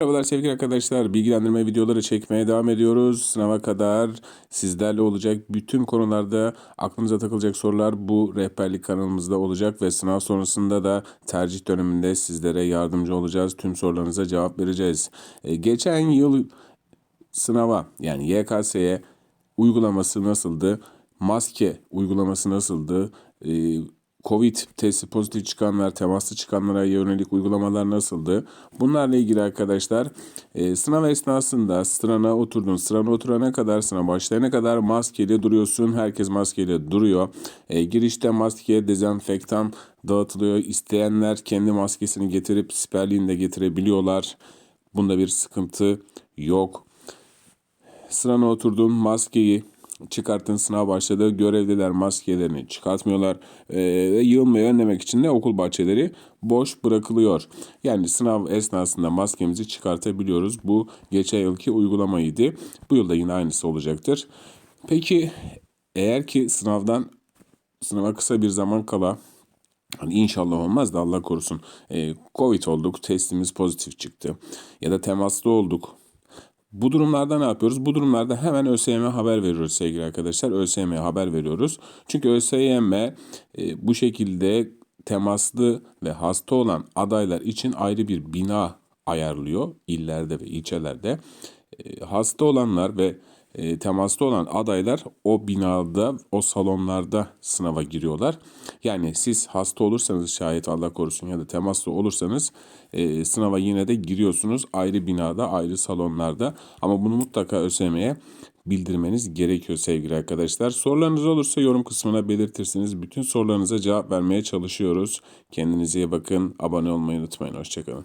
Merhabalar sevgili arkadaşlar. Bilgilendirme videoları çekmeye devam ediyoruz. Sınava kadar sizlerle olacak. Bütün konularda aklınıza takılacak sorular bu rehberlik kanalımızda olacak ve sınav sonrasında da tercih döneminde sizlere yardımcı olacağız. Tüm sorularınıza cevap vereceğiz. Ee, geçen yıl sınava yani YKS'ye uygulaması nasıldı? Maske uygulaması nasıldı? Covid testi pozitif çıkanlar, temaslı çıkanlara yönelik uygulamalar nasıldı? Bunlarla ilgili arkadaşlar e, sınav esnasında sırana oturdun. Sırana oturana kadar, sınav başlayana kadar maskeyle duruyorsun. Herkes maskeyle duruyor. E, girişte maske, dezenfektan dağıtılıyor. İsteyenler kendi maskesini getirip siperliğini de getirebiliyorlar. Bunda bir sıkıntı yok. Sırana oturdun maskeyi çıkarttın sınav başladı. Görevliler maskelerini çıkartmıyorlar. Ve yığılmayı önlemek için de okul bahçeleri boş bırakılıyor. Yani sınav esnasında maskemizi çıkartabiliyoruz. Bu geçen yılki uygulamaydı. Bu yılda yine aynısı olacaktır. Peki eğer ki sınavdan sınava kısa bir zaman kala Hani inşallah olmaz da Allah korusun. E, Covid olduk, testimiz pozitif çıktı. Ya da temaslı olduk. Bu durumlarda ne yapıyoruz? Bu durumlarda hemen ÖSYM'e haber veriyoruz sevgili arkadaşlar. ÖSYM'ye haber veriyoruz. Çünkü ÖSYM e, bu şekilde temaslı ve hasta olan adaylar için ayrı bir bina ayarlıyor illerde ve ilçelerde. E, hasta olanlar ve e, temaslı olan adaylar o binada, o salonlarda sınava giriyorlar. Yani siz hasta olursanız şayet Allah korusun ya da temaslı olursanız e, sınava yine de giriyorsunuz ayrı binada, ayrı salonlarda. Ama bunu mutlaka ÖSYM'ye bildirmeniz gerekiyor sevgili arkadaşlar. Sorularınız olursa yorum kısmına belirtirsiniz. Bütün sorularınıza cevap vermeye çalışıyoruz. Kendinize iyi bakın. Abone olmayı unutmayın. Hoşçakalın.